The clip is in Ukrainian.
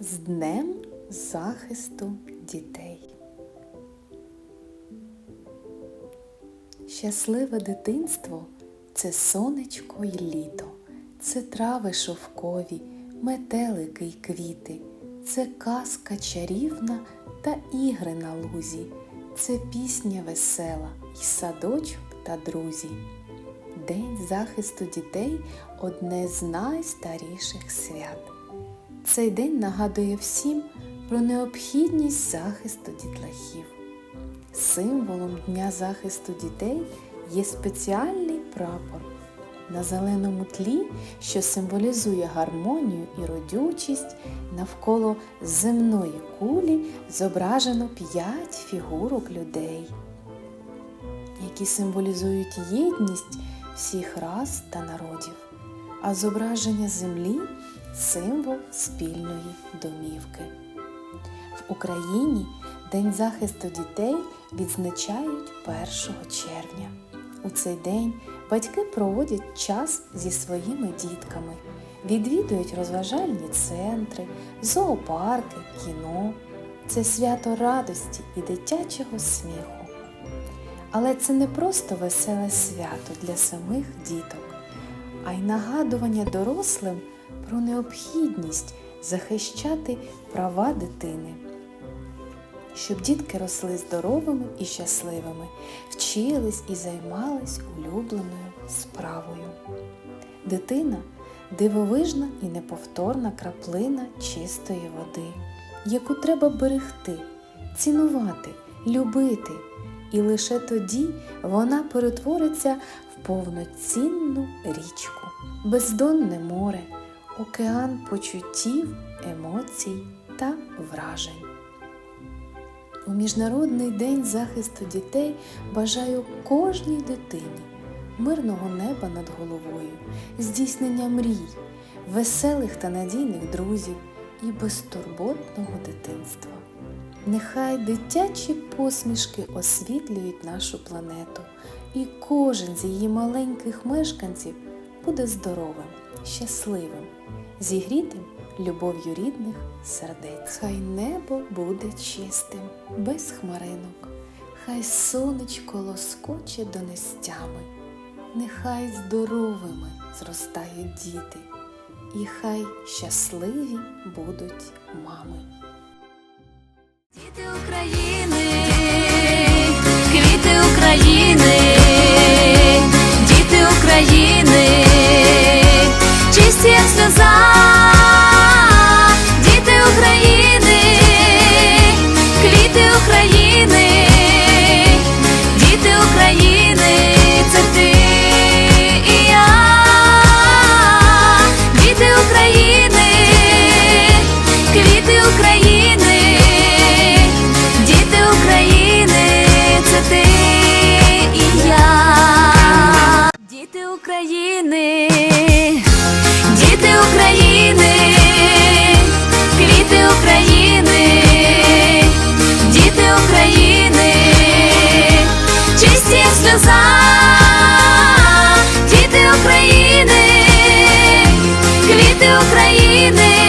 З Днем захисту дітей. Щасливе дитинство це сонечко й літо, це трави шовкові, метелики й квіти, це казка чарівна та ігри на лузі, це пісня весела й садочок та друзі. День захисту дітей одне з найстаріших свят. Цей день нагадує всім про необхідність захисту дітлахів. Символом Дня захисту дітей є спеціальний прапор на зеленому тлі, що символізує гармонію і родючість, навколо земної кулі зображено п'ять фігурок людей, які символізують єдність всіх рас та народів, а зображення землі символ спільної домівки. В Україні День захисту дітей відзначають 1 червня. У цей день батьки проводять час зі своїми дітками, відвідують розважальні центри, зоопарки, кіно. Це свято радості і дитячого сміху. Але це не просто веселе свято для самих діток, а й нагадування дорослим про необхідність захищати права дитини, щоб дітки росли здоровими і щасливими, вчились і займались улюбленою справою. Дитина дивовижна і неповторна краплина чистої води, яку треба берегти, цінувати, любити, і лише тоді вона перетвориться в повноцінну річку, бездонне море, океан почуттів, емоцій та вражень. У Міжнародний день захисту дітей бажаю кожній дитині мирного неба над головою, здійснення мрій, веселих та надійних друзів і безтурботного дитинства. Нехай дитячі посмішки освітлюють нашу планету, і кожен з її маленьких мешканців буде здоровим, щасливим, зігрітим любов'ю рідних сердець. Хай небо буде чистим, без хмаринок, хай сонечко лоскоче донестями, нехай здоровими зростають діти, і хай щасливі будуть мами. Діти України, квіти України, Діти України, квіти України.